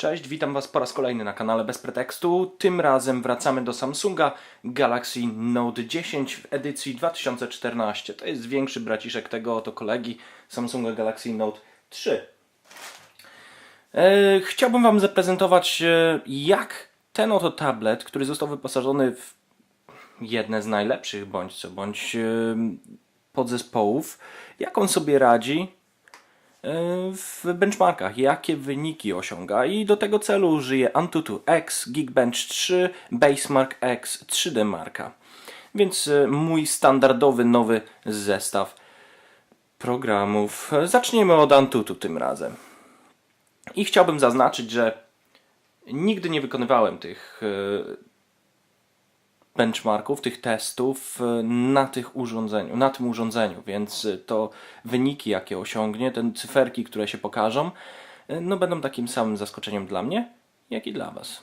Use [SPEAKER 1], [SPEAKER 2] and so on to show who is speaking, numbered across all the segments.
[SPEAKER 1] Cześć, witam Was po raz kolejny na kanale Bez Pretekstu. Tym razem wracamy do Samsunga Galaxy Note 10 w edycji 2014. To jest większy braciszek tego oto kolegi Samsunga Galaxy Note 3. E, chciałbym Wam zaprezentować, e, jak ten oto tablet, który został wyposażony w jedne z najlepszych bądź co bądź e, podzespołów, jak on sobie radzi w benchmarkach, jakie wyniki osiąga i do tego celu użyję Antutu X, Geekbench 3, Basemark X, 3D Marka. Więc e, mój standardowy nowy zestaw programów. Zaczniemy od Antutu tym razem. I chciałbym zaznaczyć, że nigdy nie wykonywałem tych e, benchmarków, tych testów e, na, tych urządzeniu, na tym urządzeniu, więc e, to wyniki, jakie osiągnie, te cyferki, które się pokażą, e, no będą takim samym zaskoczeniem dla mnie, jak i dla Was.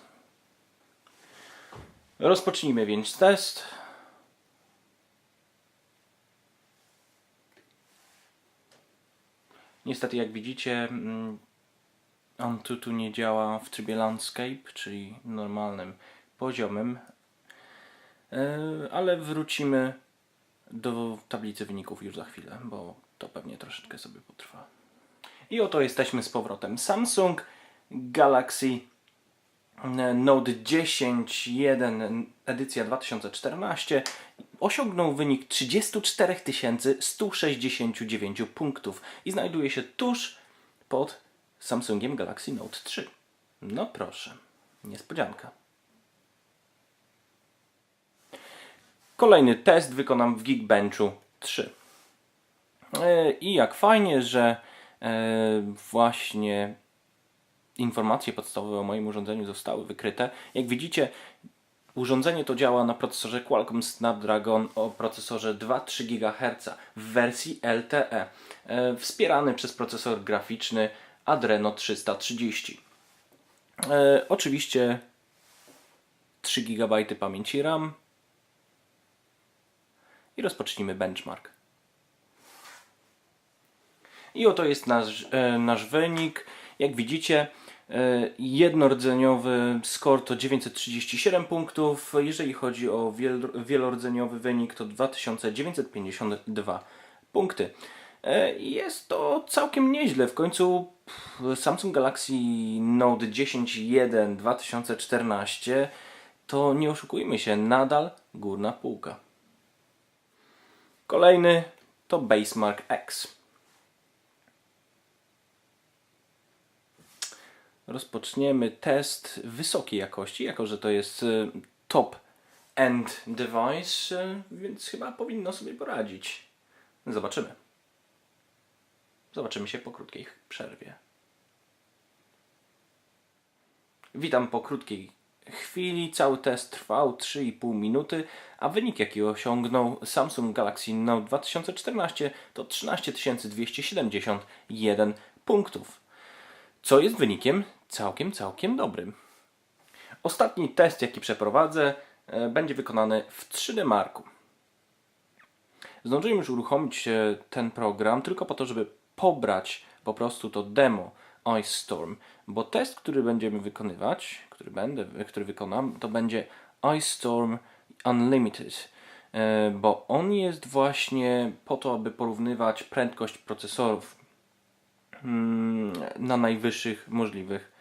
[SPEAKER 1] Rozpocznijmy więc test. Niestety, jak widzicie, mm, Antutu nie działa w trybie landscape, czyli normalnym poziomem, ale wrócimy do tablicy wyników już za chwilę, bo to pewnie troszeczkę sobie potrwa. I oto jesteśmy z powrotem. Samsung Galaxy Note 10 1 edycja 2014 osiągnął wynik 34 169 punktów i znajduje się tuż pod Samsungiem Galaxy Note 3. No proszę, niespodzianka. Kolejny test wykonam w Geekbenchu 3. E, I jak fajnie, że e, właśnie informacje podstawowe o moim urządzeniu zostały wykryte. Jak widzicie, urządzenie to działa na procesorze Qualcomm Snapdragon o procesorze 2-3 GHz w wersji LTE, e, wspierany przez procesor graficzny Adreno 330. Oczywiście 3 GB pamięci RAM, i rozpocznijmy benchmark. I oto jest nasz, e, nasz wynik. Jak widzicie, e, jednorodzeniowy score to 937 punktów. Jeżeli chodzi o wiel, wielordzeniowy wynik, to 2952 punkty. E, Jest to całkiem nieźle. W końcu Samsung Galaxy Note 10.1 2014 to nie oszukujmy się, nadal górna półka. Kolejny to Basemark X. Rozpoczniemy test wysokiej jakości, jako że to jest y, top end device, y, więc chyba powinno sobie poradzić. Zobaczymy. Zobaczymy się po krótkiej przerwie. Witam po krótkiej chwili. Cały test trwał 3,5 minuty, a wynik jaki osiągnął Samsung Galaxy Note 2014 to 13 271 punktów, co jest wynikiem całkiem, całkiem dobrym. Ostatni test jaki przeprowadzę e, będzie wykonany w 3D Marku. Zdążyłem już uruchomić e, ten program tylko po to, żeby pobrać po prostu to demo Ice Storm, bo test, który będziemy wykonywać, który będę, który wykonam, to będzie Ice Storm Unlimited, e, bo on jest właśnie po to, aby porównywać prędkość procesorów mm, na najwyższych możliwych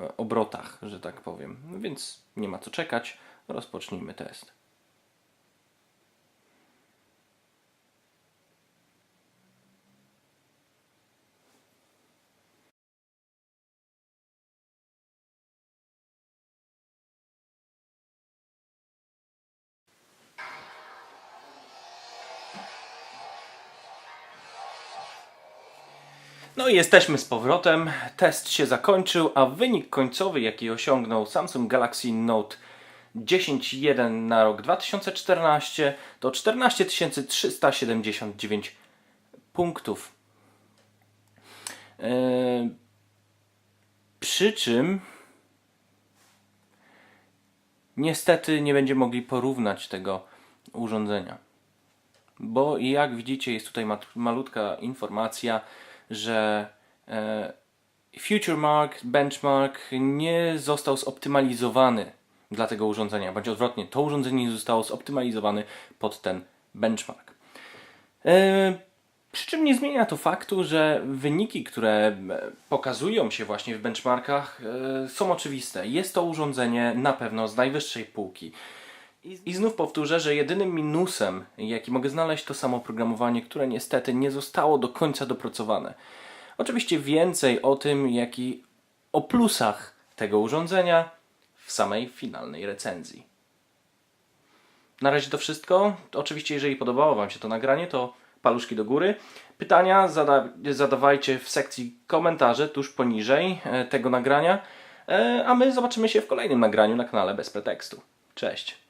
[SPEAKER 1] e, obrotach, że tak powiem. Więc nie ma co czekać, rozpocznijmy test. No i jesteśmy z powrotem. Test się zakończył, a wynik końcowy, jaki osiągnął Samsung Galaxy Note 10.1 na rok 2014 to 14 379 punktów. Eee, przy czym niestety nie będziemy mogli porównać tego urządzenia. Bo jak widzicie jest tutaj malutka informacja, że e, FutureMark benchmark nie został zoptymalizowany dla tego urządzenia, bądź odwrotnie, to urządzenie nie zostało zoptymalizowane pod ten benchmark. E, Przy czym nie zmienia to faktu, że wyniki, które e, pokazują się właśnie w benchmarkach, są oczywiste. Jest to urządzenie na pewno z najwyższej półki. I, znów powtórzę, że jedynym minusem, jaki mogę znaleźć, to samo oprogramowanie, które niestety nie zostało do końca dopracowane. Oczywiście więcej o tym, jak i o plusach tego urządzenia w samej finalnej recenzji. Na razie to wszystko. Oczywiście, jeżeli podobało Wam się to nagranie, to paluszki do góry. Pytania zada zadawajcie w sekcji komentarzy tuż poniżej e, tego nagrania. E, a my zobaczymy się w kolejnym nagraniu na kanale Bez Pretekstu. Cześć!